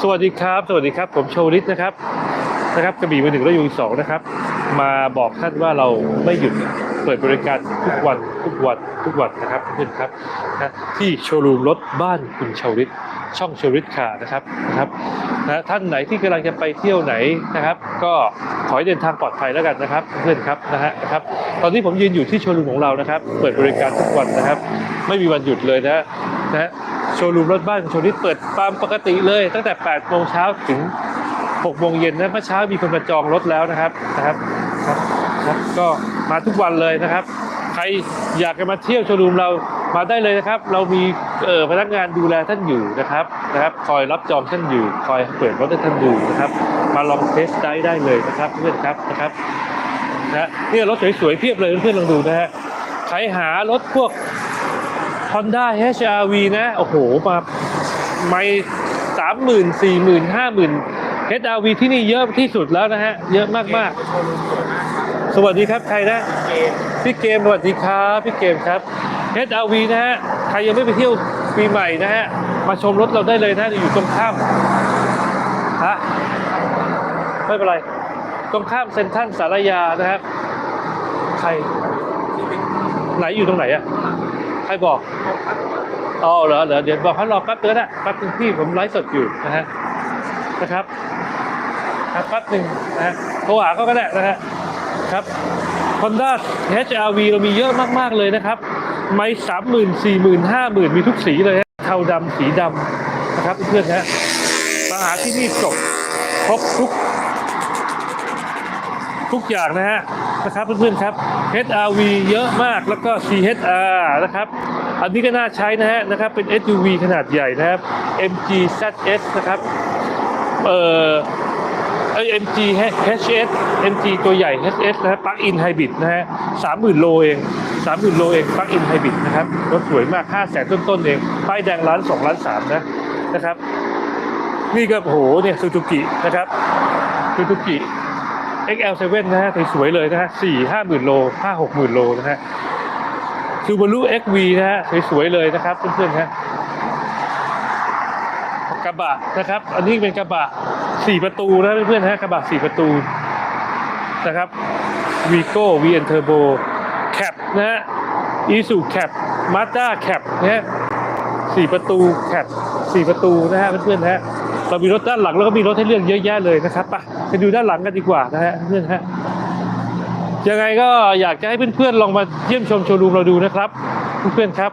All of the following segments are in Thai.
สวัสดีครับ สวัสดีครับ ผมโชวลิศนะครับ นะครับกระบี่มือหนึ่งและยูอีกสองนะครับ มาบอกท่านว่าเราไม่หยุดเปิดบริการทุกวันทุกวันทุกวันนะครับเพื่อนครับนะที่โชว์รูมรถบ้านคุณชาวลิศช่องชาวลิศคานะครับนะครับนะท่านไหนที่กำลังจะไปเที่ยวไหนนะครับ ก็ขอให้เดินทางปลอดภัยแล้วกันนะครับ เพื่อนครับนะฮะนะครับ ตอนนี้ผมยืนอยู่ที่โชว์รูมของเรานะครับ เปิดบริการทุกวันนะครับ ไม่มีวันหยุดเลยนะนะ ชว์รูมรถบ้านโชว์ลิศเปิดตามปกติเลย ตั้งแต่8โมงเช้าถึง6โมงเย็นนะเมื่อเช้ามีคนมาจองรถแล้วนะครับนะครับครับครับก็มาทุกวันเลยนะครับ ใครอยากจะมาเที่ยวโชว์รูมเรามาได้เลยนะครับ เรามีเอ่อพนักงานดูแลท่านอยู่นะครับนะครับคอยรับจองท่านอยู่ คอยเปิดรถให้ท่านดูนะครับ มาลองเทสได้ได้เลยนะครับเพื่อนครับนะครับนะเนี่ยรถสวยๆเพียบเลยเพื่อนๆลองดูนะฮะใครหารถพวก Honda HRV นะ โอ้โห มาไม่สามหมื่นสี่หมื่นห้าหมื่น HRV ที่นี่เยอะที่สุดแล้วนะฮะ เยอะมากมากๆสวัสดีครับ ใครนะ พี่เกม สวัสดีครับ พี่เกมครับ HRV นะฮะ ใครยังไม่ไปเที่ยวปีใหม่นะฮะ มาชมรถเราได้เลยนะอยู่ตรงข้ามฮะไม่เป็นไร ตรงข้ามเซ็นทรัลสารยานะครับ ใครไหนอยู่ตรงไหนอะใครบอก อ๋อเหรอเหรอเดี๋ยวบอกเขารอแป๊บเดียวนะแป๊บนึงพี่ผมไลฟ์สดอยู่นะฮะนะครับครับแป๊บหนึ่งนะฮะโทรหาเขาก็ได้นะฮะครับ Honda HRV เรามีเยอะมาก ๆ เลยนะครับ ไม่สามหมื่นสี่หมื่นห้าหมื่นมีทุกสีเลยฮะเทาดำสีดำนะครับเพื่อนฮะมาหาที่นี่จบครบทุกทุกอย่างนะฮะนะครับเพื่อนๆครับ HRV เยอะมากแล้วก็ CHR นะครับ อันนี้ก็น่าใช้นะฮะนะครับเป็น SUV ขนาดใหญ่นะครับ MG ZS นะครับเอ่อเอ้ย MG HS MG ตัวใหญ่ HS นะครับ Plug in Hybrid นะฮะสามหมื่นโลเองสามหมื่นโลเอง Plug in Hybrid นะครับรถสวยมากห้าแสนต้นๆเองป้ายแดงล้านสองล้านสามนะนะครับ นี่ก็โอ้โหเนี่ยซูซูกินะครับซูซูกิ XL7 นะฮะสวยๆเลยนะฮะสี่ห้าหมื่นโลห้าหกหมื่นโลนะฮะ Subaru XV นะฮะสวยๆเลยนะครับเพื่อนๆฮะกระบะนะครับ อันนี้เป็นกระบะสี่ประตูนะเพื่อนๆฮะกระบะสี่ประตูนะครับ Vigo VN Turbo Cap นะฮะ Isuzu Cap Mazda Cap นะฮะสี่ประตู Cap สี่ประตูนะฮะเพื่อนๆฮะเรามีรถด้านหลังแล้วก็มีรถให้เลือกเยอะแยะเลยนะครับไปไปดูด้านหลังกันดีกว่านะฮะเพื่อนๆฮะ ยังไงก็อยากจะให้เพื่อนๆลองมาเยี่ยมชมโชว์รูมเราดูนะครับ เพื่อนๆครับ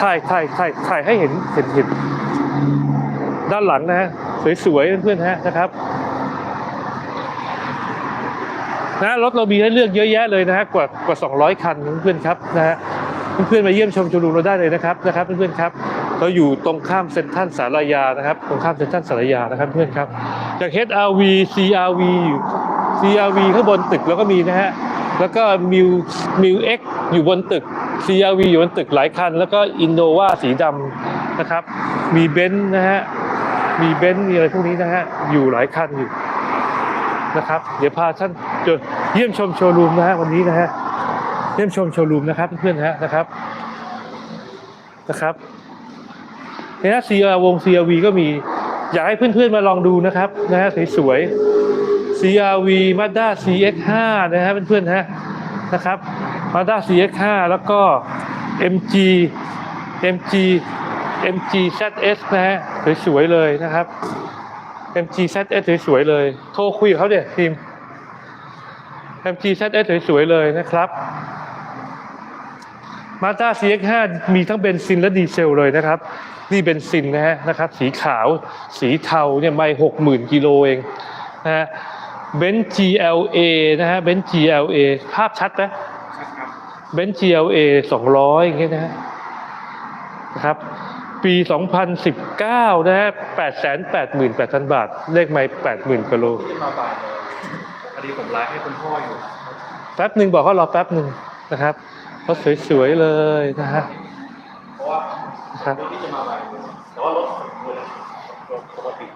ถ่ายถ่ายถ่ายถ่ายให้เห็นเห็นเห็นด้านหลังนะฮะสวยๆเพื่อนๆฮะนะครับนะรถเรามีให้เลือกเยอะแยะเลยนะฮะกว่ากว่า 200 คันเพื่อนๆครับนะฮะเพื่อนๆมาเยี่ยมชมโชว์รูมเราได้เลยนะครับนะครับเพื่อนๆครับเราอยู่ตรงข้ามเซ็นทรัลสารยานะครับ ตรงข้ามเซ็นทรัลสารยานะครับเพื่อนครับจาก HRV CRV อยู่ CRV ข้างบนตึกแล้วก็มีนะฮะ แล้วก็มิวมิวเอ็กอยู่บนตึก CRV อยู่บนตึกหลายคัน แล้วก็อินโนวาสีดำนะครับ มีเบนซ์นะฮะ มีเบนซ์มีอะไรพวกนี้นะฮะ อยู่หลายคันอยู่นะครับ เดี๋ยวพาท่านจนเยี่ยมชมโชว์รูมนะฮะวันนี้นะฮะ เยี่ยมชมโชว์รูมนะครับเพื่อนๆฮะนะครับนะครับเนี่ย CR วง CRV ก็มี อยากให้เพื่อนๆมาลองดูนะครับนะฮะสวยๆ CRV Mazda CX5 นะฮะเพื่อนๆฮะนะครับ Mazda CX5 แล้วก็ MG MG MG ZS นะฮะสวยๆเลยนะครับ MG ZS สวยๆเลย โทรคุยกับเขาเดี๋ยวทีม MG ZS สวยๆเลยนะครับมาด้า CX5 มีทั้งเบนซินและดีเซลเลยนะครับ นี่เบนซินนะฮะนะครับ สีขาว สีเทาเนี่ยไม่หกหมื่นกิโลเองนะฮะ เบน GLA นะฮะเบน GLA ภาพชัดไหมเบน GLA 200อย่างเงี้ยนะฮะนะครับ ปี 2019 นะฮะ888,000 บาท เลขไม่80,000กิโลที่มาบ่ายเลยพอดีผมไลฟ์ให้คุณพ่ออยู่ แป๊บหนึ่งบอกเขารอแป๊บหนึ่งนะครับรถสวยๆเลยนะฮะเพราะว่าครับรถที่จะมาบ่ายเลยแต่ว่ารถผมเลยรถปกติ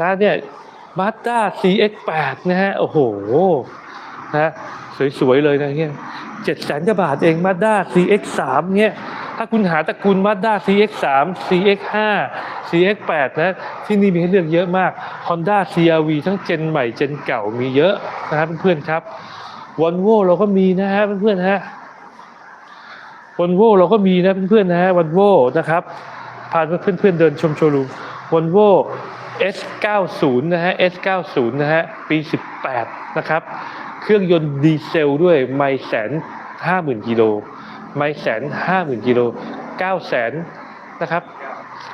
นะเนี่ย มาสด้า CX8 นะฮะ โอ้โห นะสวยๆเลยนะเนี่ยเจ็ดแสนกว่าบาทเองมาด้า CX3 เนี่ยถ้าคุณหาตระกูล Mazda CX3 CX5 CX8 นะที่นี่มีให้เลือกเยอะมาก Honda CRV ทั้งเจนใหม่เจนเก่ามีเยอะนะครับเพื่อนๆครับ Volvo เราก็มีนะฮะเพื่อนๆฮะ Volvo เราก็มีนะเพื่อนๆนะฮะ Volvo นะครับพาเพื่อนๆเดินชมโชว์รูม Volvo S90 นะฮะ S90 นะฮะ ปี 18 นะครับ เครื่องยนต์ดีเซลด้วยไม่แสนห้าหมื่นกิโลไม่แสนห้าหมื่นกิโลเก้าแสนนะครับ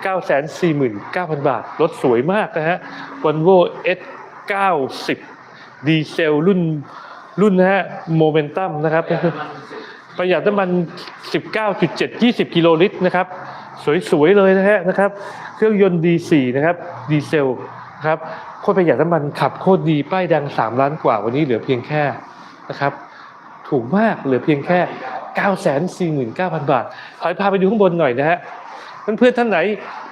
เก้าแสนสี่หมื่นเก้าพันบาท รถสวยมากนะฮะ Volvo S90 ดีเซลรุ่นรุ่นนะฮะโมเมนตัมนะครับ ประหยัดน้ำมัน 19.7 20 กิโลลิตรนะครับ สวยๆเลยนะฮะนะครับ เครื่องยนต์ D4 นะครับดีเซลนะครับโคตรประหยัดน้ำมันขับโคตรดีป้ายดัง 3 ล้านกว่าวันนี้เหลือเพียงแค่นะครับ ถูกมากเหลือเพียงแค่ 949,000 บาทขอให้พาไปดูข้างบนหน่อยนะฮะเพื่อนๆท่านไหน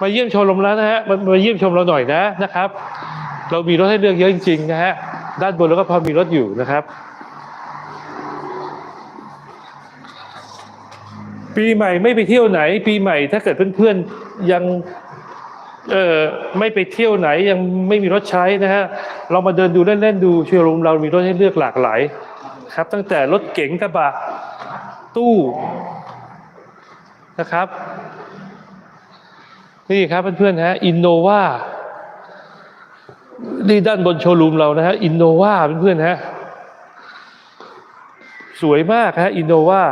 มาเยี่ยมชมรมแล้วนะฮะมามาเยี่ยมชมเราหน่อยนะนะครับ เรามีรถให้เลือกเยอะจริงๆนะฮะด้านบนเราก็พอมีรถอยู่นะครับ ปีใหม่ไม่ไปเที่ยวไหน ปีใหม่ถ้าเกิดเพื่อนๆยังเอ่อไม่ไปเที่ยวไหนยังไม่มีรถใช้นะฮะเรามาเดินดูเล่นๆดูโชว์รูมเรามีรถให้เลือกหลากหลายครับ ตั้งแต่รถเก๋งกระบะตู้นะครับ นี่ครับเพื่อนๆฮะอินโนวานี่ด้านบนโชว์รูมเรานะฮะอินโนวาเพื่อนๆฮะสวยมากฮะอินโนวา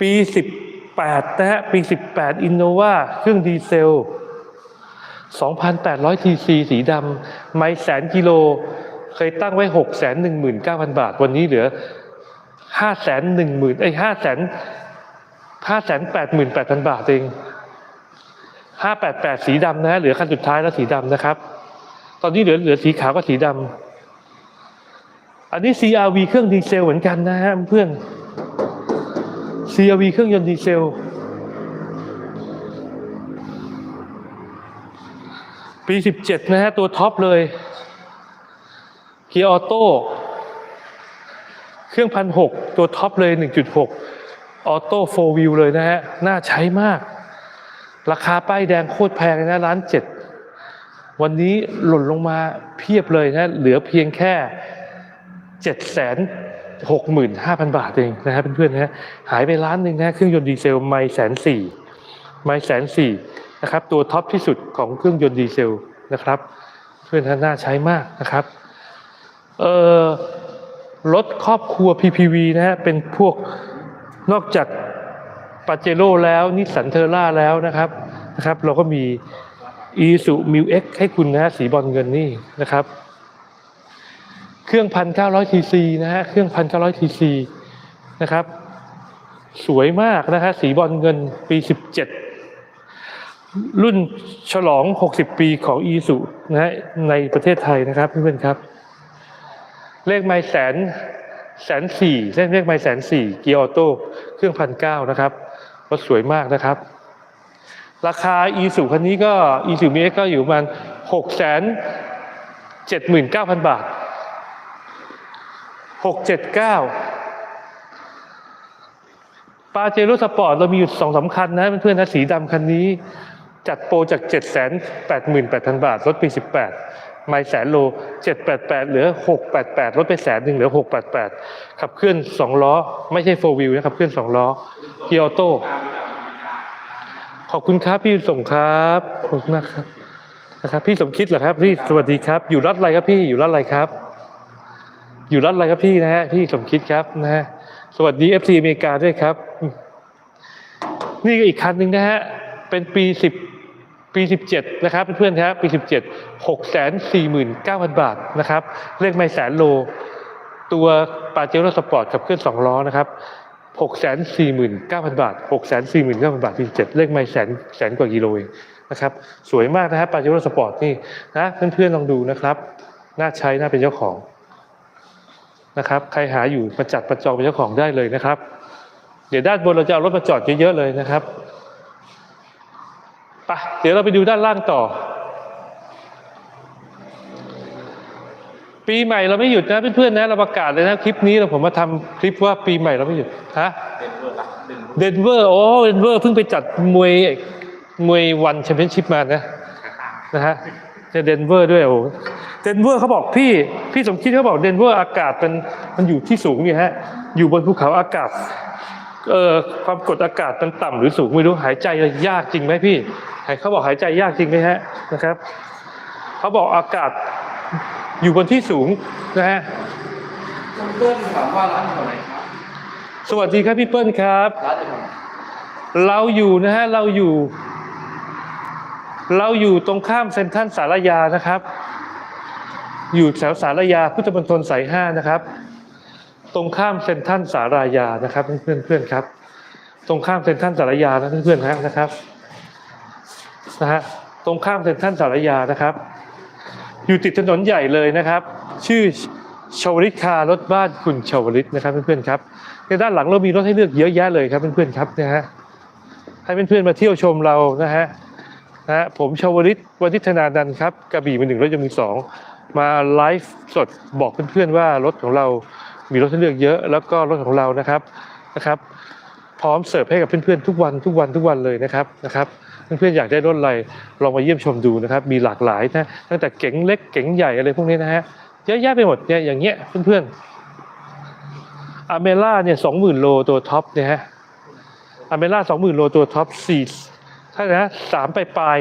ปี 18 นะฮะ ปี 18 Innova เครื่องดีเซล 2,800ทีซีสีดำไม่แสนกิโล เคยตั้งไว้ 619,000 บาท วันนี้เหลือ 510,000ไอ้ย500,000 588,000 บาทเอง 588 สีดำนะฮะเหลือคันสุดท้ายแล้วสีดำนะครับ ตอนนี้เหลือเหลือสีขาวกับสีดำอันนี้ CRV เครื่องดีเซลเหมือนกันนะฮะเพื่อน CRV เครื่องยนต์ดีเซล ปี 17 นะฮะ ตัวท็อปเลย เกียร์ออโต้ เครื่องพันหกตัวท็อปเลย 1.6 ออโต้โฟวิวเลยนะฮะ น่าใช้มาก ราคาป้ายแดงโคตรแพงเลยนะล้านเจ็ดวันนี้หล่นลงมาเพียบเลยนะ เหลือเพียงแค่เจ็ดแสน หกหมื่นห้าพันบาทเองนะฮะเพื่อนๆนะฮะหายไปล้านหนึ่งนะเครื่องยนต์ดีเซลไม่แสนสี่ไม่แสนสี่นะครับตัวท็อปที่สุดของเครื่องยนต์ดีเซลนะครับ เพื่อนท่านน่าใช้มากนะครับเอ่อรถครอบครัว PPV นะฮะเป็นพวกนอกจากปาเจโร่แล้วนิสสันเทอร่าแล้วนะครับนะครับ เราก็มี e s u m i x ให้คุณนะฮะสีบอลเงินนี่นะครับ เครื่องพันเก้าร้อยทีซีนะฮะ เครื่องพันเก้าร้อยทีซีนะครับ สวยมากนะฮะ สีบอลเงินปีสิบเจ็ดรุ่นฉลองหกสิบปีของอีสุนะฮะในประเทศไทยนะครับเพื่อนๆครับ เลขไมล์แสนแสนสี่เลขไมล์แสนสี่เกียร์ออโต้เครื่องพันเก้านะครับรถสวยมากนะครับ ราคาอีสุคันนี้ก็อีสุมีเอ็กก็อยู่ประมาณหกแสนเจ็ดหมื่นเก้าพันบาท หกเจ็ดเก้าปาเจโร่สปอร์ตเรามีอยู่สองสำคัญนะเพื่อนๆนะสีดำคันนี้ จัดโปรจากเจ็ดแสนแปดหมื่นแปดพันบาทลดปีสิบแปดไม่แสนโลเจ็ดแปดแปดเหลือหกแปดแปดลดไปแสนหนึ่งเหลือหกแปดแปดขับเคลื่อนสองล้อ ไม่ใช่โฟวิวนะขับเคลื่อนสองล้อเกียร์ออโต้ขอบคุณครับพี่ส่งครับขอบคุณมากครับนะครับ พี่สมคิดเหรอครับพี่สวัสดีครับ อยู่รัฐอะไรครับพี่อยู่รัฐอะไรครับ อยู่รัฐอะไรครับพี่นะฮะพี่สมคิดครับนะฮะสวัสดีเอฟซีอเมริกาด้วยครับ นี่ก็อีกคันหนึ่งนะฮะเป็นปีสิบปีสิบเจ็ดนะครับเพื่อนๆครับปีสิบเจ็ดหกแสนสี่หมื่นเก้าพันบาทนะครับเลขไม่แสนโล ตัวปาเจโร่สปอร์ตกับเครื่องสองล้อนะครับหกแสนสี่หมื่นเก้าพันบาทหกแสนสี่หมื่นเก้าพันบาทปีเจ็ดเลขไม่แสนแสนกว่ากิโลเองนะครับสวยมากนะครับปาเจโร่สปอร์ตนี่นะเพื่อนๆลองดูนะครับ น่าใช้น่าเป็นเจ้าของ นะครับ ใครหาอยู่มาจัดประจองเป็นเจ้าของได้เลยนะครับ เดี๋ยวด้านบนเราจะเอารถมาจอดเยอะๆเลยนะครับไปเดี๋ยวเราไปดูด้านล่างต่อ ปีใหม่เราไม่หยุดนะเพื่อนๆนะเราประกาศเลยนะคลิปนี้เราผมมาทำคลิปว่าปีใหม่เราไม่หยุดฮะเต็มด้วยละเดนเดนเวอร์โอ้เดนเวอร์เพิ่งไปจัดมวยมวยวันแชมเปี้ยนชิพมานะนะฮะจะเดนเวอร์ด้วยโอ้ เดนเวอร์เขาบอกพี่พี่สมคิดเขาบอกเดนเวอร์อากาศมันมันอยู่ที่สูงนี่ฮะ อยู่บนภูเขาอากาศเอ่อความกดอากาศมันต่ำหรือสูงไม่รู้หายใจยากจริงไหมพี่เขาบอกหายใจยากจริงไหมฮะนะครับเขาบอกอากาศอยู่บนที่สูงนะฮะคุณเพื่อนถามว่าร้านอยู่ไหนครับสวัสดีครับพี่เปิ้ลครับร้านอยู่ไหนเราอยู่นะฮะเราอยู่ เราอยู่ตรงข้ามเซ็นทรัลสารยานะครับ อยู่แถวสารยาพุทธมณฑลสายห้านะครับ ตรงข้ามเซ็นทรัลสารยานะครับเพื่อนๆเพื่อนครับ ตรงข้ามเซ็นทรัลสารยานะเพื่อนๆนะครับนะฮะตรงข้ามเซ็นทรัลสารยานะครับ อยู่ติดถนนใหญ่เลยนะครับ ชื่อชาวริตคารถบ้านคุณชาวริตนะครับเพื่อนๆครับในด้านหลังเรามีรถให้เลือกเยอะแยะเลยครับเพื่อนๆครับนะฮะให้เพื่อนๆมาเที่ยวชมเรานะฮะนะฮะผมชาวลิตวันทิธนานันครับกระบี่มือหนึ่งรถยนต์มือสอง มาไลฟ์สดบอกเพื่อนๆว่ารถของเรา มีรถให้เลือกเยอะ แล้วก็รถของเรานะครับนะครับ พร้อมเสิร์ฟให้กับเพื่อนๆทุกวันทุกวันทุกวันเลยนะครับนะครับ เพื่อนๆอยากได้รถอะไรลองมาเยี่ยมชมดูนะครับ มีหลากหลายนะตั้งแต่เก๋งเล็กเก๋งใหญ่อะไรพวกนี้นะฮะเยอะแยะไปหมดเนี่ยอย่างเงี้ยเพื่อนๆอเมล่าเนี่ยสองหมื่นโลตัวท็อปเนี่ยฮะอเมร่าสองหมื่นโลตัวท็อปสี่ถ้านะสามปลายปลาย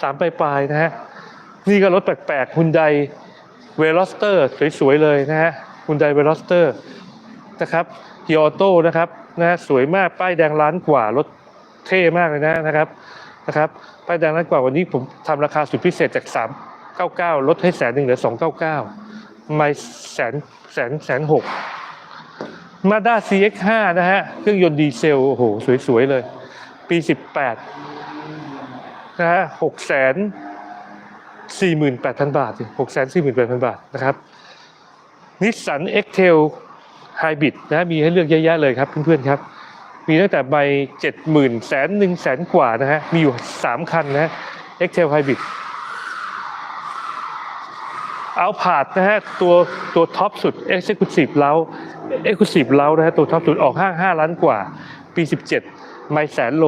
สามปลายปลายนะฮะ นี่ก็รถแปลกๆฮุนไดเวล o สเตอร์สวยๆเลยนะฮะฮุนไดเวล o สเตอร์นะครับฮีออโต้นะครับนะฮะสวยมากป้ายแดงล้านกว่ารถเท่มากเลยนะนะครับนะครับป้ายแดงล้านกว่าวันนี้ผมทำราคาสุดพิเศษจาก 399 ลดให้แสนหนึ่งเหลือ 299ไม่แสนแสนแสนหกมาด้า CX5 นะฮะเครื่องยนต์ดีเซลโอ้โหสวยๆเลย ปี 18นะฮะ6แสน 48,000 บาท6แสน48,000 บาทนะครับนิสสัน X-Trail Hybrid นะฮะมีให้เลือกเยอะแยะเลยครับเพื่อนๆครับ มีตั้งแต่ใบ70,000แสนหนึ่งแสนกว่านะฮะมีอยู่3คันนะฮะ X-Trail Hybrid เอาผาดนะฮะตัวตัวท็อปสุด Executive เล้า Exclusive เล้านะฮะตัวท็อปสุดออกห้าง5ล้านกว่า ปี17ไม่แสนโล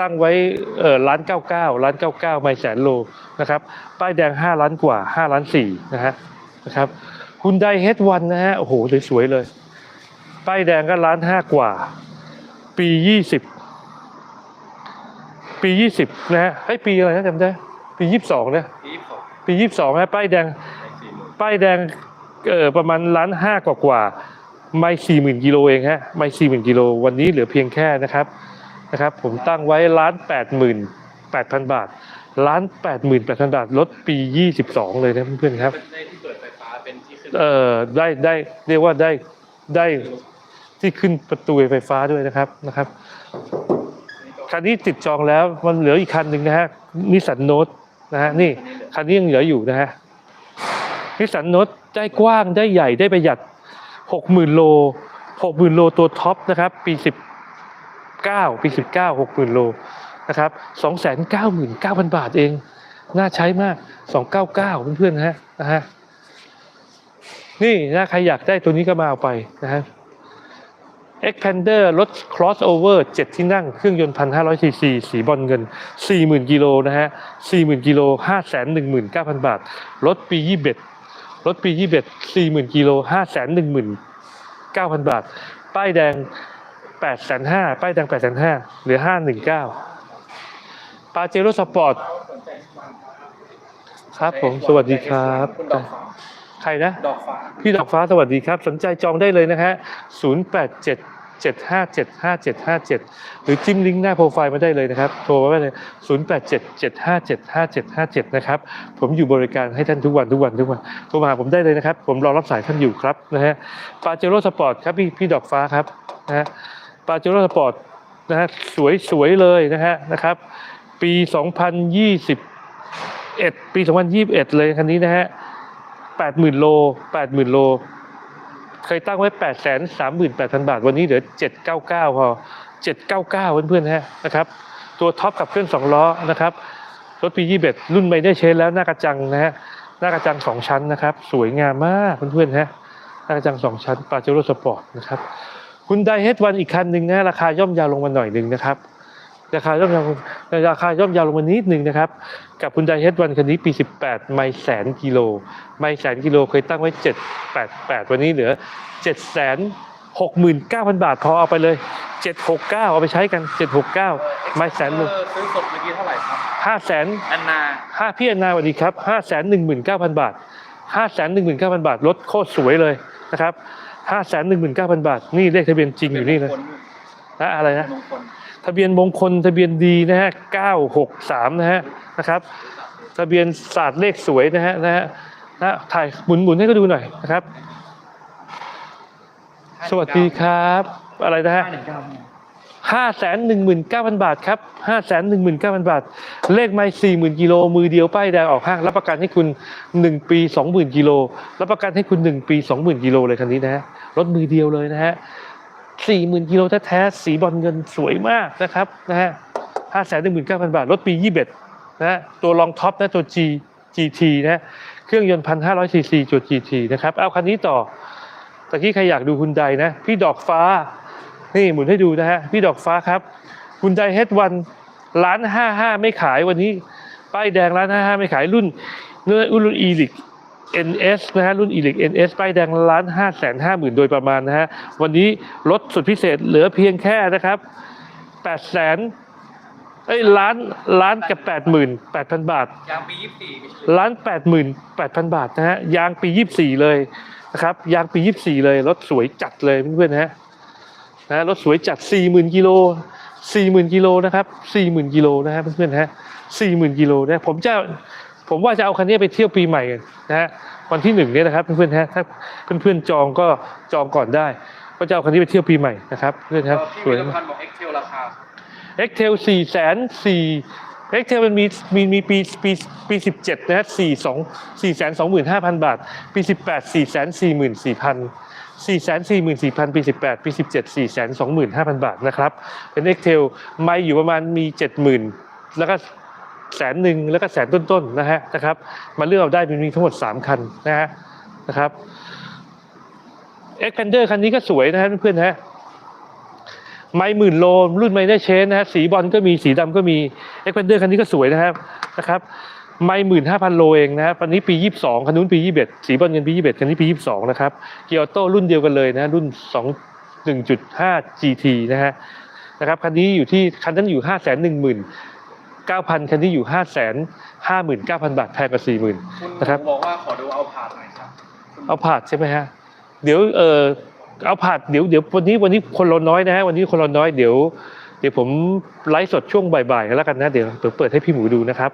ตั้งไว้เออล้าน99ล้าน99ไม่แสนโลนะครับ ป้ายแดง5ล้านกว่า5ล้าน4นะฮะนะครับคุณไดเฮดวันนะฮะโอ้โหสวยๆเลย ป้ายแดงก็ล้าน5กว่า ปี20ปี20นะฮะเฮ้ปีอะไรนะจำได้ ปี22นะที่ยี่สิบสองปี22นะป้ายแดงป้ายแดงเออประมาณล้านห้ากว่ากว่าไม่สี่หมื่นกิโลเองฮะไม่สี่หมื่นกิโลวันนี้เหลือเพียงแค่นะครับ นะครับผมตั้งไว้ล้านแปดหมื่นแปดพันบาทล้านแปดหมื่นแปดพันบาทลดปียี่สิบสองเลยนะเพื่อนๆครับเป็นได้ที่เปิดไฟฟ้าเป็นที่ขึ้นเออได้ได้เรียกว่าได้ได้ที่ขึ้นประตูไฟฟ้าด้วยนะครับนะครับคันนี้ติดจองแล้วมันเหลืออีกคันหนึ่งนะฮะนิสสันโนตนะฮะนี่คันนี้ยังเหลืออยู่นะฮะนิสสันโนตได้กว้างได้ใหญ่ได้ประหยัดหกหมื่นโลหกหมื่นโลตัวท็อปนะครับ ปีสิบ เก้าปีสิบเก้าหกหมื่นโลนะครับสองแสนเก้าหมื่นเก้าพันบาทเอง น่าใช้มากสองเก้าเก้าเพื่อนๆนะฮะนะฮะนี่นะใครอยากได้ตัวนี้ก็มาเอาไปนะฮะ Expander รถ crossover 7 ที่นั่ง เครื่องยนต์ 1,500ซีซีสีบอลเงิน 40,000 กิโลนะฮะ 40,000 กิโล 519,000 บาท รถปี 21 รถปี 21 40,000 กิโล 519,000 บาท ป้ายแดง 8,500ป้ายแดง8,500เหลือ519ปาเจโร่สปอร์ตครับผมสวัสดีครับคุณดอกฟ้าใครนะ พี่ดอกฟ้าสวัสดีครับ สนใจจองได้เลยนะฮะ0 8 7 7 5 7 5 7 5 7หรือจิ้มลิงก์หน้าโปรไฟล์มาได้เลยนะครับ โทรมาได้เลย0 8 7 7 5 7 5 7 5 7นะครับ ผมอยู่บริการให้ท่านทุกวันทุกวันทุกวัน โทรมาหาผมได้เลยนะครับ ผมรอรับสายท่านอยู่ครับนะฮะปาเจโร่สปอร์ตครับพี่พี่ดอกฟ้าครับนะฮะ ปาเจโร่สปอร์ตนะฮะสวยสวยเลยนะฮะนะครับปี 2021 ปี 2021 เลยคันนี้นะฮะ 80,000 โล 80,000 โล เคยตั้งไว้ 8 3 8 0 0 0 บาท วันนี้เหลือ 799 พอ 799 เพื่อนๆฮะนะครับ ตัวท็อปกับเครื่อง2ล้อนะครับ รถปี 21 รุ่นไม่ได้เชนแล้วหน้ากระจังนะฮะ หน้ากระจัง 2 ชั้นนะครับ สวยงามมากเพื่อนๆฮะ หน้ากระจัง 2 ชั้นปาเจโร่สปอร์ตนะครับ คุณไดเฮดวันอีกคันหนึ่งนะราคาย่อมเยาวลงมาหน่อยหนึ่งนะครับ ราคาย่อมเยาวราคาย่อมเยาวลงมานิดหนึ่งนะครับ กับคุณไดเฮดวันคันนี้ปี 18 ไม่แสนกิโล ไม่แสนกิโลเคยตั้งไว้ 788 วันนี้เหลือ 7 6 9 0 0 0 บาทพอเอาไปเลย 769 เอาไปใช้กัน 769 ไม่แสนหนึ่งเออซื้อสดเมื่อกี้เท่าไหร่ครับห้าแสนแอนนาห้าพี่แอนนาสวัสดีครับห้าแสนหนึ่งหมื่นเก้าพันบาทห้าแสนหนึ่งหมื่นเก้าพันบาทรถโคตรสวยเลยนะครับ ห้าแสนหนึ่งหมื่นเก้าพันบาท นี่เลขทะเบียนจริงอยู่นี่เลยนะอะไรนะ ทะเบียนมงคลทะเบียนดีนะฮะเก้าหกสามนะฮะนะครับ ทะเบียนศาสตร์เลขสวยนะฮะนะฮะนะถ่ายหมุนหมุนให้ก็ดูหน่อยนะครับ สวัสดีครับ อะไรนะฮะ ห้าแสนหนึ่งหมื่นเก้าพันบาทครับห้าแสนหนึ่งหมื่นเก้าพันบาท เลขไม่สี่หมื่นกิโลมือเดียวป้ายแดงออกห้าง รับประกันให้คุณหนึ่งปีสองหมื่นกิโลรับประกันให้คุณหนึ่งปีสองหมื่นกิโลเลยคันนี้นะฮะรถมือเดียวเลยนะฮะสี่หมื่นกิโลแท้ๆสีบอลเงินสวยมากนะครับนะฮะห้าแสนหนึ่งหมื่นเก้าพันบาท รถปียี่สิบเอ็ดนะฮะตัวรองท็อปนะตัว G GT นะ เครื่องยนต์พันห้าร้อยซีซีตัว GT นะครับ เอาคันนี้ต่อตะกี้ใครอยากดูคุณใดนะ พี่ดอกฟ้า นี่หมุนให้ดูนะฮะพี่ดอกฟ้าครับคุณไดเฮดวันล้านห้าห้าไม่ขายวันนี้ ป้ายแดงล้านห้าห้าไม่ขายรุ่นเนื้อรุ่นอีลิก NS นะฮะรุ่นอีลิก NS ป้ายแดงล้านห้าแสนห้าหมื่นโดยประมาณนะฮะวันนี้ลดสุดพิเศษเหลือเพียงแค่นะครับแปดแสนเอ้ยล้านล้านกับแปดหมื่นแปดพันบาทยางปียี่สิบสี่ไม่ใช่ล้านแปดหมื่นแปดพันบาทนะฮะยางปียี่สี่เลยนะครับยางปียี่สี่เลยรถสวยจัดเลยเพื่อนๆนะฮะ นะรถสวยจัดสี่หมื่นกิโลสี่หมื่นกิโลนะครับสี่หมื่นกิโลนะฮะเพื่อนๆนะฮะสี่หมื่นกิโลนะผมจะผมว่าจะเอาคันนี้ไปเที่ยวปีใหม่กันนะฮะวันที่หนึ่งเนี่ยนะครับเพื่อนๆฮะถ้าเพื่อนๆจองก็จองก่อนได้ก็จะเอาคันนี้ไปเที่ยวปีใหม่นะครับเพื่อนๆครับพี่สวยวิรมากพันธ์บอกเอ็กเทลราคาเอ็กเทลสี่แสนสี่เอ็กเทลมันมีมีมีปีปีปีสิบเจ็ดนะฮะสี่สองสี่แสนสองหมื่นห้าพันบาท ปีสิบแปดสี่แสนสี่หมื่นสี่พัน สี่แสนสี่หมื่นสี่พันปีสิบแปดปีสิบเจ็ดสี่แสนสองหมื่นห้าพันบาทนะครับ เป็นเอ็กเทลไม่อยู่ประมาณมีเจ็ดหมื่นแล้วก็แสนหนึ่งแล้วก็แสนต้นๆนะฮะนะครับ มาเลือกเอาได้มีทั้งหมดสามคันนะฮะนะครับเอ็กแพนเดอร์คันนี้ก็สวยนะฮะเพื่อนๆฮะไม่หมื่นโลรุ่นไม่ได้เชนนะฮะสีบอลก็มีสีดำก็มีเอ็กเพนเดอร์คันนี้ก็สวยนะครับนะครับ ไม่หมื่นห้าพันโลเองนะครับอันนี้ปียี่สิบสองคันนู้นปียี่สิบเอ็ดสีบอลเงินปียี่สิบเอ็ดคันนี้ปียี่สิบสองนะครับเกียร์โต้รุ่นเดียวกันเลยนะรุ่นสองหนึ่งจุดห้า GT นะฮะนะครับคันนี้อยู่ที่คันนั้นอยู่ห้าแสนหนึ่งหมื่นเก้าพันคันนี้อยู่ห้าแสนห้าหมื่นเก้าพันบาทแพงกว่าสี่หมื่นคุณนะครับบอกว่าขอดูเอาผ่านหน่อยครับคุณเอาผาดใช่ไหมฮะเดี๋ยวเออเอาผาดเดี๋ยวเดี๋ยววันนี้วันนี้คนเราน้อยนะฮะวันนี้คนเราน้อยเดี๋ยว เดี๋ยวผมไลฟ์สดช่วงบ่ายๆกันแล้วกันนะเดี๋ยวเดี๋ยวเปิดให้พี่หมูดูนะครับ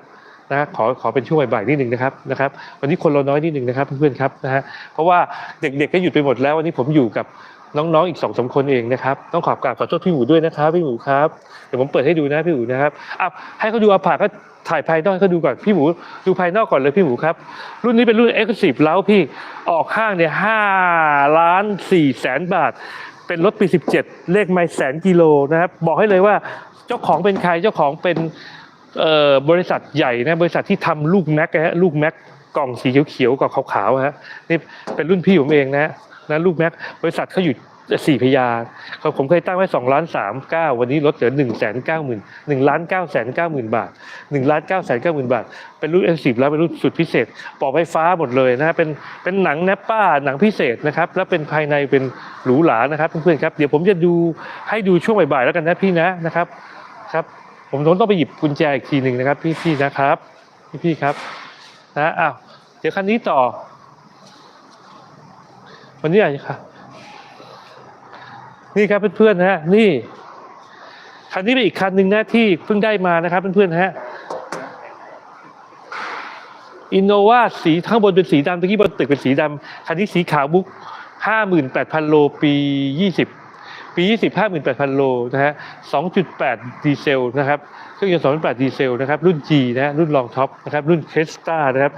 นะขอขอเป็นช่วงบ่ายๆนิดหนึ่งนะครับนะครับ วันนี้คนเราน้อยนิดหนึ่งนะครับเพื่อนๆครับนะฮะเพราะว่าเด็กๆก็หยุดไปหมดแล้ววันนี้ผมอยู่กับน้องๆอีกสองสามคนเองนะครับต้องขอบกราบขอโทษพี่หมูด้วยนะครับพี่หมูครับเดี๋ยวผมเปิดให้ดูนะพี่หมูนะครับอะให้เขาดูอาผาก็ถ่ายภายนอกให้เขาดูก่อนพี่หมูดูภายนอกก่อนเลยพี่หมูครับ รุ่นนี้เป็นรุ่น Exclusive แล้วพี่ออกห้างเนี่ยห้าล้านสี่แสนบาท เป็นรถปี 17 เลขไม่แสนกิโลนะครับบอกให้เลยว่าเจ้าของเป็นใครเจ้าของเป็น บริษัทใหญ่นะบริษัทที่ทำลูกแม็กฮะลูกแม็กกล่องสีเขียวๆกับขาวๆฮะนี่เป็นรุ่นพี่ผมเองนะนะลูกแม็กบริษัทเขาอยู่สี่พยาเขาผมเคยตั้งไว้สองล้านสามเก้าวันนี้ลดเหลือหนึ่งแสนเก้าหมื่นหนึ่งล้านเก้าแสนเก้าหมื่นบาทหนึ่งล้านเก้าแสนเก้าหมื่นบาท เป็นรุ่น N10 แล้วเป็นรุ่นสุดพิเศษปอกไฟฟ้าหมดเลยนะฮะเป็นเป็นหนังแนปป้าหนังพิเศษนะครับ แล้วเป็นภายในเป็นหรูหรานะครับเพื่อนๆครับ เดี๋ยวผมจะดูให้ดูช่วงบ่ายๆแล้วกันนะพี่นะนะครับ ผมต้องไปหยิบกุญแจอีกทีหนึ่งนะครับ พี่ๆนะครับ พี่ๆครับนะอ้าวเดี๋ยวคันนี้ต่อ วันนี้อะไรครับนี่ครับเพื่อนๆนะฮะนี่คันนี้เป็นอีกคันหนึ่งนะที่เพิ่งได้มานะครับเพื่อนๆฮะอินโนวาสีข้างบนเป็นสีดำตะกี้บนตึกเป็นสีดำคันนี้สีขาวบุ๊กห้าหมื่นแปดพันโลปียี่สิบ ปียี่สิบห้าหมื่นแปดพันโลนะฮะสองจุดแปดดีเซลนะครับเครื่องยนต์สองจุดแปดดีเซลนะครับ รุ่น G นะฮะรุ่นรองท็อปนะครับ รุ่นเคสตานะครับ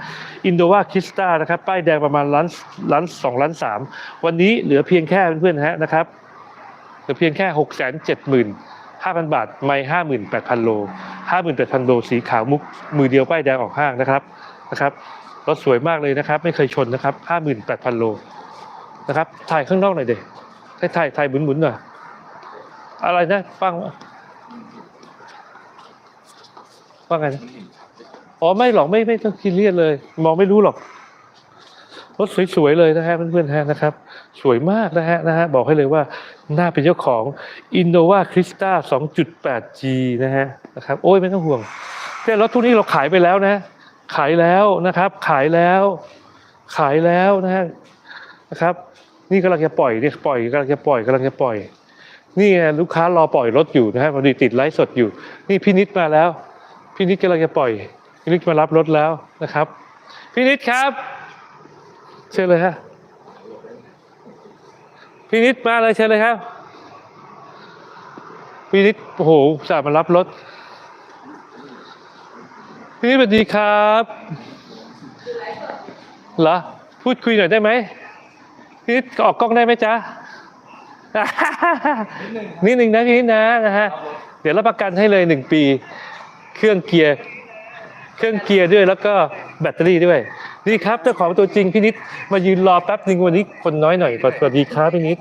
อินโนวาคิสตานะครับ ป้ายแดงประมาณล้านล้านสองล้านสามวันนี้เหลือเพียงแค่เพื่อนๆฮะนะครับเหลือเพียงแค่หกแสนเจ็ดหมื่นห้าพันบาท ไม่ห้าหมื่นแปดพันโลห้าหมื่นแปดพันโล สีขาวมุก มือเดียวป้ายแดงออกห้างนะครับ นะครับ รถสวยมากเลยนะครับ ไม่เคยชนนะครับ 58,000 โล นะครับ ถ่ายข้างนอกหน่อยเด็ ถ่ายถ่ายถ่ายหมุนหมุนหน่อยอะไรนะฟังว่าไงนะอ๋อไม่หรอกไม่ไม่ต้องคิดเรียดเลย มองไม่รู้หรอกรถสวยๆเลยนะฮะเพื่อนๆฮะนะครับ สวยมากนะฮะนะฮะบอกให้เลยว่าน่าเป็นเจ้าของ Innova Crista 2.8G นะฮะนะครับโอ้ยไม่ต้องห่วงเนี่ยรถทุกนี้เราขายไปแล้วนะ ขายแล้วนะครับ ขายแล้ว ขายแล้วนะฮะนะครับ นี่กำลังจะปล่อยเนี่ยปล่อยกำลังจะปล่อยกำลังจะปล่อย นี่ไงลูกค้ารอปล่อยรถอยู่นะฮะพอดีติดไลฟ์สดอยู่ นี่พี่นิดมาแล้วพี่นิดกำลังจะปล่อยพี่นิดมารับรถแล้วนะครับพี่นิดครับ เชิญเลยฮะพี่นิดมาเลยเชิญเลยครับพี่นิดโอ้โหอุตสามารับรถพี่นิดสวัสดีครับเหรอพูดคุยหน่อยได้ไหม พี่นิดออกกล้องได้ไหมจ๊ะนิดหนึ่งนะพี่นิดนะนะฮะเดี๋ยวรับประกันให้เลยหนึ่งปี เครื่องเกียร์เครื่องเกียร์ด้วยแล้วก็แบตเตอรี่ด้วยนี่ครับเจ้าของตัวจริงพี่นิดมายืนรอแป๊บหนึ่งวันนี้คนน้อยหน่อยสวัสดีครับพี่นิด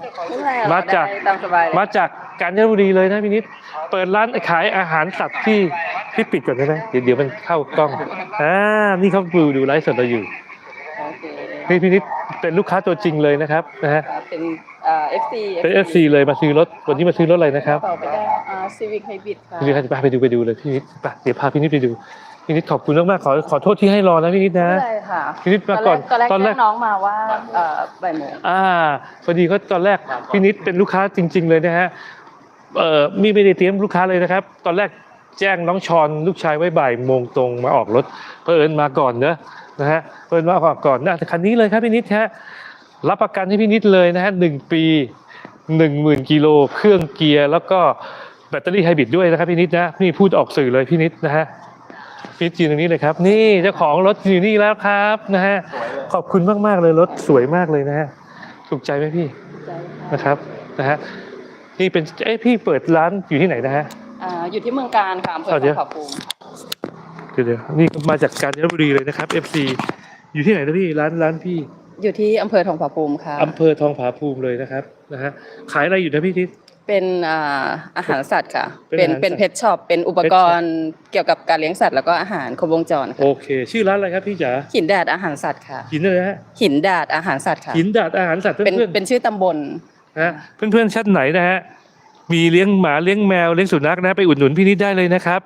มาจากตามสบายเลยมาจากกาญจนบุรีเลยนะพี่นิด เปิดร้านขายอาหารสัตว์ที่พี่ปิดก่อนได้ไหมเดี๋ยวเดี๋ยวมันเข้ากล้องอ่านี่เขาดูดูไลฟ์สดเราอยู่โอเคนี่พี่นิด เป็นลูกค้าตัวจริงเลยนะครับนะฮะครับเป็นเอ่อ FC เป็นเอฟซีเลยมาซื้อรถวันนี้มาซื้อรถอะไรนะครับต่อไปได้อ่า Civic Hybrid ค่ะพี่นิดจะพาไปดูไปดูเลยพี่นิดไปเดี๋ยวพาพี่นิดไปดูพี่นิดขอบคุณมากๆขอขอโทษที่ให้รอนะพี่นิดนะไม่เป็นไรค่ะพี่นิดมาก่อนตอนแรกตตออนนแรแรกกน้องมาว่าเอ่อบ่ายโมงอ่าพอดีเขาตอนแรกพี่นิดเป็นลูกค้าจริง ๆ เลยนะฮะเอ่อมีไม่ได้เตรียมลูกค้าเลยนะครับ ตอนแรกแจ้งน้องชอนลูกชายไว้บ่ายโมงตรงมาออกรถเพิ่นมาก่อนเนอะ นะฮะเพิ่นมาออกก่อนนะแต่คันนี้เลยครับพี่นิดฮะรับประกันให้พี่นิดเลยนะฮะหนึ่งปีหนึ่งหมื่นกิโลเครื่องเกียร์แล้วก็แบตเตอรี่ไฮบริดด้วยนะครับพี่นิดนะนี่พูดออกสื่อเลยพี่นิดนะฮะพี่นิดยืนตรงนี้เลยครับ นี่เจ้าของรถอยู่นี่แล้วครับนะฮะขอบคุณมากๆเลยรถสวยมากเลยนะฮะถูกใจไหมพี่ใจค่ะนะครับนะฮะนี่เป็นเอ้ยพี่เปิดร้านอยู่ที่ไหนนะฮะอ่าอยู่ที่เมืองการค่ะอำเภอเอาเดี๋ยวทองผาภูมิเดี๋ยว เดี๋ยวนี่มาจากกาญจนบุรีเลยนะครับ FC อยู่ที่ไหนนะพี่ร้านร้านพี่ อยู่ที่อำเภอทองผาภูมิค่ะอำเภอทองผาภูมิเลยนะครับนะฮะขายอะไรอยู่นะพี่ทิศ เป็นอ่าอาหารสัตว์ค่ะ เป็นเป็นอาหารสัตว์ เป็นเพชช็อปเป็นอุปกรณ์เกี่ยวกับการเลี้ยงสัตว์แล้วก็อาหารครบวงจรโอค่ะเค ชื่อร้านอะไรครับพี่จ๋าหินดาดอาหารสัตว์ค่ะ หินอะไรนะฮะหินดาดอาหารสัตว์ค่ะ หินดาดอาหารสัตว์เป็นเพื่อนเป็นชื่อตำบล ๆนะฮะเพื่อนๆชั้นไหนนะฮะ มีเลี้ยงหมาเลี้ยงแมวเลี้ยงสุนัขนะ ไปอุดหนุนพี่นิดได้เลยนะครับ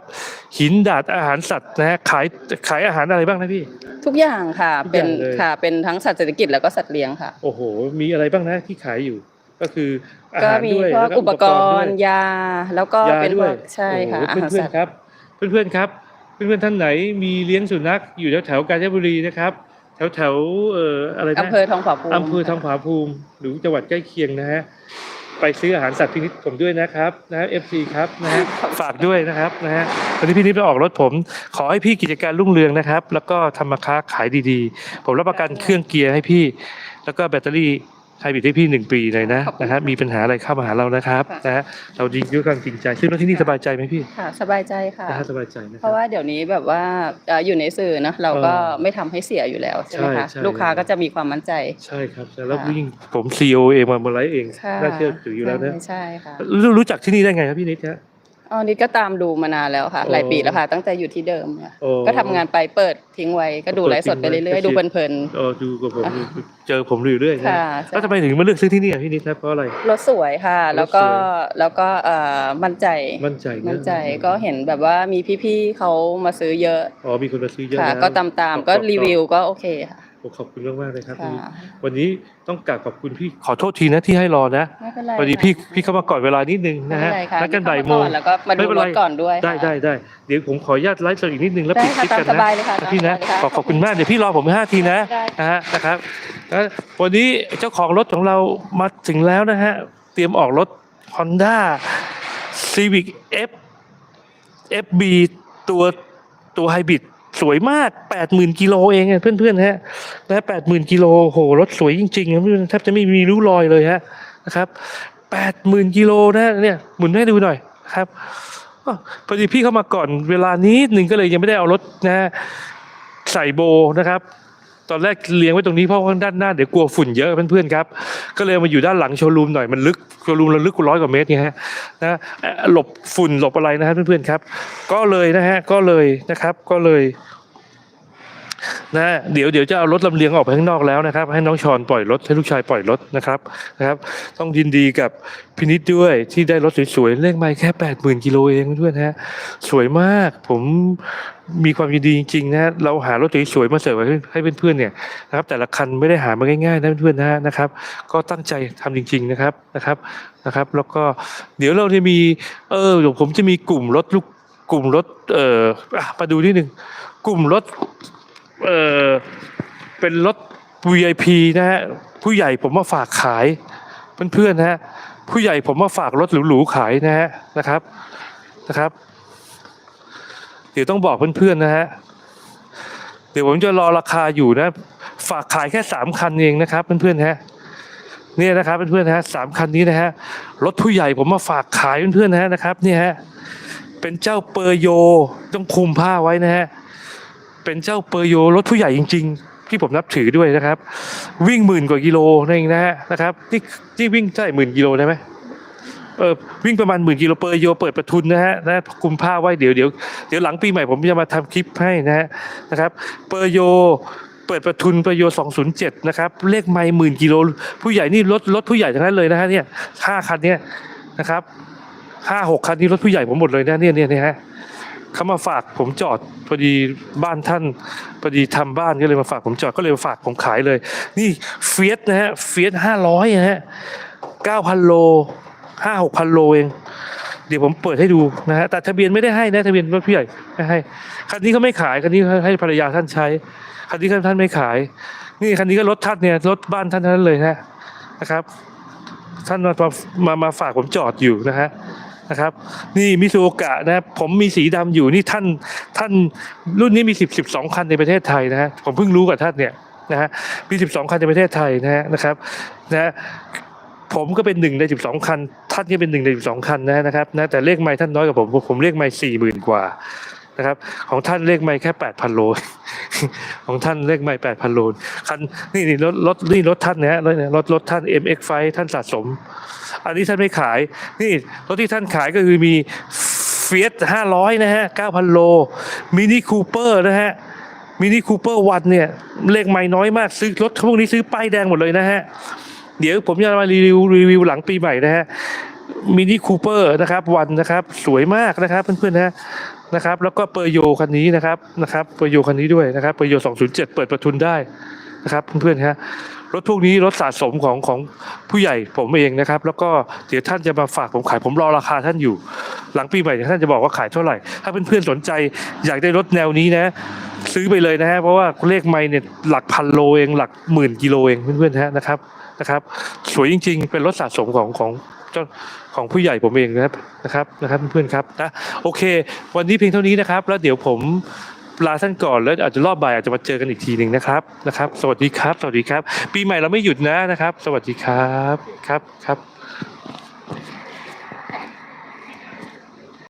หินดาดอาหารสัตว์นะฮะขายขายอาหารอะไรบ้างนะพี่ ทุกอย่างค่ะทุกเป็นอย่างเลย ค่ะเป็นทั้งสัตว์เศรษฐกิจแล้วก็สัตว์เลี้ยงค่ะ โอ้โห มีอะไรบ้างนะที่ขายอยู่ ก็คืออาก็หารมีด้วยพวแล้กวอุปกรด้วยณ์ยา แล้วก็ยาเป็นพด้ววยกใช่ค่ะโอ้อาโหหารเพื่อสันตๆว์ ครับ เพื่อนๆครับ เพื่อนๆท่านไหนมีเลี้ยงสุนัขอยู่แถวๆกาญจนบุรีนะครับ แถวแถวๆเอ่ออะไรนะอำเภอทองผาภูมิอำเภอทองผาภูมิหรือจังหวัดใกล้เคียงนะฮะ ไปซื้ออาหารสัตว์พินิจผมด้วยนะครับนะฮะ FC ครับนะฮะฝากด้วยนะครับนะฮะวันนี้พี่นิดมาออกรถผม ขอให้พี่กิจการรุ่งเรืองนะครับ แล้วก็ทำมาค้าขายดีๆ ผมรับประกันเครื่องเกียร์ให้พี่ แล้วก็แบตเตอรี่ ไฮบริดให้พี่หนึ่งปีเลยนะนะฮะมีปัญหาอะไรเข้ามาหาเรานะครับนะฮะเราดีด้วยความจริงใจ ซึ่งรถที่นี่สบายใจไหมพี่ค่ะสบายใจค่ะนะฮะสบายใจนะคเพรับ ราะว่าเดี๋ยวนี้แบบว่าเอ่ออยู่ในสื่อนะเราก็เออไม่ทำให้เสียอยู่แล้วใช่ไหมใช่คะใช่ ลูกค้าก็จะมีความมั่นใจ ใช่ครับแล้วค่ะยิ่งผมซีโอเองมามาไลฟ์เองค่ะน่าเชื่อถืออยู่แล้วนะใช่ใช่ค่ะรู้รู้จักที่นี่ได้ไงครับพี่นิดฮะ อ๋อนิดก็ตามดูมานานแล้วค่ะโอ้หลายปีแล้วค่ะ ตั้งแต่อยู่ที่เดิมค่ะโอ้ ก็ทำงานไปเปิดทิ้งไว้ก็ดูเปิดไลฟ์สดไปทิ้งไว้เรื่อยก็ๆดูคิดเพลิน เออดูกับผมเจอผมอยู่เรื่อยนะค่ะใช่ แล้วทำไมถึงมาเลือกซื้อที่นี่อะพี่นิดครับเพราะอะไร ๆรถสวยค่ะ แล้วก็รถสวย แล้วก็เอ่อมั่นใจมั่นใจนะมั่นใจก็เห็นแบบว่ามีพี่ๆเขามาซื้อเยอะอ๋อมีคนมาซื้อเยอะค่ะแล้วก็ตามตามๆก็รีวิวก็โอเคค่ะผม ขอบคุณมากๆเลยครับค่ะพี่วันนี้ต้องกราบขอบคุณพี่ขอโทษทีนะที่ให้รอนะไม่เป็นไรพอดีค่ะพี่พี่เข้ามาก่อนเวลานิดนึงนะฮะไม่เป็นไรค่ะนัดกันบ่ายเข้โมงก่อนแล้วก็มาไม่ดูเป็นรไรถก่อนด้วยได้ค่ะได้ได้เดี๋ยวผมขออนุญาตไลฟ์สดอีกนิดนึงแล้วได้ปิดคค่ะลิปกันตามสนะบายเลยค่ะนะพี่นะตามสบายเลยค่ะขอขอบคุณมากเดี๋ยวพี่รอผมห้าทีนะได้นะฮะนะครับแล้ววันนี้เจ้าของรถของเรามาถึงแล้วนะฮะเตรียมออกรถ Honda Civic F FB ตัวตัวไฮบริด สวยมาก80,000กิโลเองอะเพื่อนๆฮะและ80,000กิโลโหรถสวยจริงๆนะเพื่อนแทบจะไม่มีริ้วรอยเลยฮะนะครับ80,000กิโลนะเนี่ยหมุนให้ดูหน่อยครับอพอดีพี่เข้ามาก่อนเวลานี้หนึ่งก็เลยยังไม่ได้เอารถนะฮะใส่โบนะครับ ตอนแรกเลี้ยงไว้ตรงนี้เพราะว่าด้านหน้าเดี๋ยวกลัวฝุ่นเยอะเพื่อนๆครับ ก็เลยมาอยู่ด้านหลังโชว์รูมหน่อยมันลึกโชว์รูมเราลึกกว่าร้อยกว่าเมตรไงฮะนะหลบฝุ่นหลบอะไรนะฮะเพื่อนๆครับ ก็เลยนะฮะก็เลยนะครับก็เลยนะฮะเดี๋ยวเดี๋ยวจะเอารถลำเลียงออกไปข้างนอกแล้วนะครับ ให้น้องชอนปล่อยรถให้ลูกชายปล่อยรถนะครับนะครับ ต้องยินดีกับพินิดด้วยที่ได้รถสวยๆเลขไม่แค่แปดหมื่นกิโลเองเพื่อนๆฮะสวยมากผม มีความยินดีจริงๆนะเราหารถสวยๆมาเสิร์ฟให้เพื่อนๆเนี่ยนะครับ แต่ละคันไม่ได้หามาง่ายๆนะเพื่อนๆนะนะครับ ก็ตั้งใจทำจริง ๆนะครับนะครับนะครับ แล้วก็เดี๋ยวเราจะมี เออเดี๋ยวผมจะมีกลุ่มรถลูกกลุ่มรถ เอ่อมาดูนิดหนึ่งกลุ่มรถเออเป็นรถ VIP นะฮะผู้ใหญ่ผมมาฝากขายเพื่อนๆนะฮะผู้ใหญ่ผมมาฝากรถหรูๆขายนะฮะนะครับนะครับ ดี๋ยวต้องบอกเพื่อนๆนะฮะ เดี๋ยวผมจะรอราคาอยู่นะ ฝากขายแค่สามคันเองนะครับเพื่อนๆฮะเนี่ยนะครับเพื่อนๆฮะสามคันนี้นะฮะรถผู้ใหญ่ผมมาฝากขายเพื่อนๆนะฮะนะครับเนี่ยฮะเป็นเจ้าเปอร์โยต้องคุมผ้าไว้นะฮะเป็นเจ้าเปอร์โยรถผู้ใหญ่จริง ๆ ที่ผมนับถือด้วยนะครับ วิ่งหมื่นกว่ากิโลนั่นเองนะฮะนะครับนี่นี่วิ่งใช่หมื่นกิโลได้ไหม เออวิ่งประมาณหมื่นกิโลเปอร์โยเปิดประทุนนะฮะนะคุมผ้าไว้เดี๋ยวเดี๋ยวเดี๋ยวหลังปีใหม่ผมจะมาทำคลิปให้นะฮะนะครับเปอร์โยเปิดประทุนเปร์โย207 นะครับ เลขไม่หมื่นกิโล ผู้ใหญ่นี่รถรถผู้ใหญ่ทั้งนั้นเลยนะฮะเนี่ยห้าคันเนี้ยนะครับห้าหกคันนี้รถผู้ใหญ่ผมหมดเลยนะเนี่ยเนี่ยเนี่ยฮะเขามาฝากผมจอดพอดีบ้านท่านพอดีทำบ้านก็เลยมาฝากผมจอดก็เลยมาฝากผมขายเลย นี่เฟียสนะฮะเฟียสห้าร้อยนะฮะเก้าพันโล ห้าหกพันโลเอง เดี๋ยวผมเปิดให้ดูนะฮะแต่ทะเบียนไม่ได้ให้นะทะเบียนรถผู้ใหญ่ไม่ให้คันนี้เขาไม่ขายคันนี้ให้ภรรยาท่านใช้คันนี้ท่านไม่ขาย นี่คันนี้ก็รถท่านเนี่ยรถบ้านท่านนั้นเลยนะนะครับ ท่านมามามาฝากผมจอดอยู่นะฮะนะครับนี่มิซูโอกะนะครับผมมีสีดำอยู่นี่ท่านท่านรุ่นนี้มีสิบสิบสองคันในประเทศไทยนะฮะผมเพิ่งรู้กับท่านเนี่ยนะฮะมีสิบสองคันในประเทศไทยนะฮะนะครับนะฮะ ผมก็เป็นหนึ่งในสิบสองคัน ท่านก็เป็นหนึ่งในสิบสองคันนะนะครับนะแต่เลขไม่ท่านน้อยกว่าผม ผมเลขไม่สี่หมื่นกว่านะครับ ของท่านเลขไม่แค่แปดพันโล ของท่านเลขไม่แปดพันโล คันนี่นี่รถรถนี่รถท่านนะฮะรถรถรถท่าน MX5 ท่านสะสม อันนี้ท่านไม่ขาย นี่รถที่ท่านขายก็คือมีเฟียสห้าร้อยนะฮะเก้าพันโลมินิคูเปอร์นะฮะมินิคูเปอร์วันเนี่ยเลขไม่น้อยมากซื้อรถพวกนี้ซื้อป้ายแดงหมดเลยนะฮะ เดี๋ยวผมจะมารีวิวรีวิวหลังปีใหม่นะฮะมินิคูเปอร์นะครับวันนะครับสวยมากนะครับเพื่อนๆนะฮะนะครับ แล้วก็เปอร์โยคันนี้นะครับนะครับเปอร์โยคันนี้ด้วยนะครับเปอร์โย207 เปิดประทุนได้นะครับเพื่อนๆฮะรถพวกนี้รถสะสมของของผู้ใหญ่ผมเองนะครับ แล้วก็เดี๋ยวท่านจะมาฝากผมขายผมรอราคาท่านอยู่ หลังปีใหม่ท่านจะบอกว่าขายเท่าไหร่ ถ้าเพื่อนๆสนใจอยากได้รถแนวนี้นะ ซื้อไปเลยนะฮะเพราะว่าเลขไม่เนี่ยหลักพันโลเองหลักหมื่นกิโลเองเพื่อนๆฮะนะครับ นะครับ สวยจริง ๆ เป็นรถสะสมของของเจ้าของผู้ใหญ่ผมเองนะครับนะครับนะครับเพื่อนๆครับนะโอเค วันนี้เพียงเท่านี้นะครับ แล้วเดี๋ยวผมลาท่านก่อนแล้วอาจจะรอบบ่ายอาจจะมาเจอกันอีกทีหนึ่งนะครับนะครับ สวัสดีครับ สวัสดีครับ ปีใหม่เราไม่หยุดนะนะครับ สวัสดีครับครับครับ